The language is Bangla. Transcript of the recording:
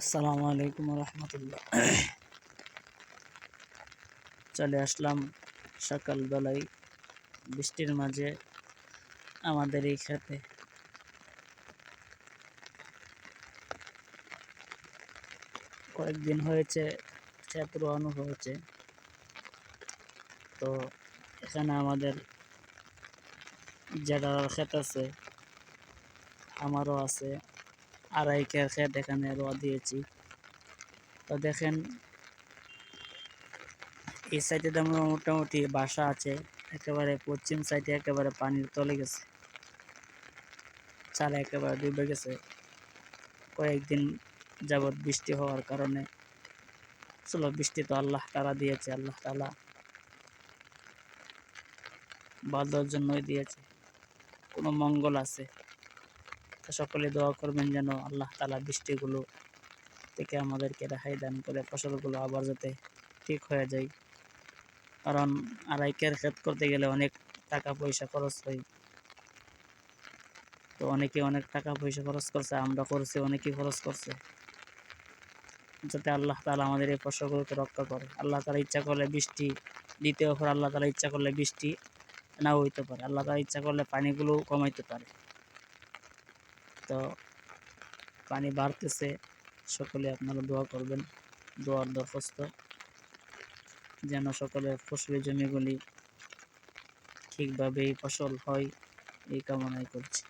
আসসালামু আলাইকুম রহমতুল্লাহ। চলে আসলাম সকালবেলায় বৃষ্টির মাঝে আমাদের এই খেতে। কয়েকদিন হয়েছে ক্ষেত রোয়ানো হয়েছে। তো এখানে আমাদের যেটা ক্ষেত আছে, আমারও আছে। আড়াই কে ক্ষেত এখানে রোয়া দিয়েছি। তো দেখেন, এই সাইডে তো আমার মোটামুটি বাসা আছে, একেবারে পশ্চিম সাইডে একেবারে পানির তলে গেছে। চাল একেবারে ডুবে গেছে। কয়েকদিন যাবৎ বৃষ্টি হওয়ার কারণে চলো, বৃষ্টি তো আল্লাহ তালা দিয়েছে, আল্লাহ তালা বাদর জন্যই দিয়েছে। কোনো মঙ্গল আছে। তো সকলে দোয়া করবেন যেন আল্লাহ তালা বৃষ্টিগুলো থেকে আমাদেরকে রেহাই দান করে, ফসলগুলো আবার যাতে ঠিক হয়ে যায়। কারণ আড়াইকের ক্ষেত করতে গেলে অনেক টাকা পয়সা খরচ হয়। তো অনেকে অনেক টাকা পয়সা খরচ করছে, আমরা করছি, অনেকেই খরচ করছে। যাতে আল্লাহ তালা আমাদের এই ফসলগুলোকে রক্ষা করে। আল্লাহ তালা ইচ্ছা করলে বৃষ্টি দ্বিতীয় পর, আল্লাহ তালা ইচ্ছা করলে বৃষ্টি নাও হইতে পারে। আল্লাহ তালা ইচ্ছা করলে পানিগুলো কমাইতে পারে। তো পানি বাড়তেছে। সকলে আপনারা দোয়া করবেন, দোয়ার দরখাস্ত, যেন সকলের ফসলি জমিগুলি ঠিকভাবেই ফসল হয়, এই কামনাই করছি।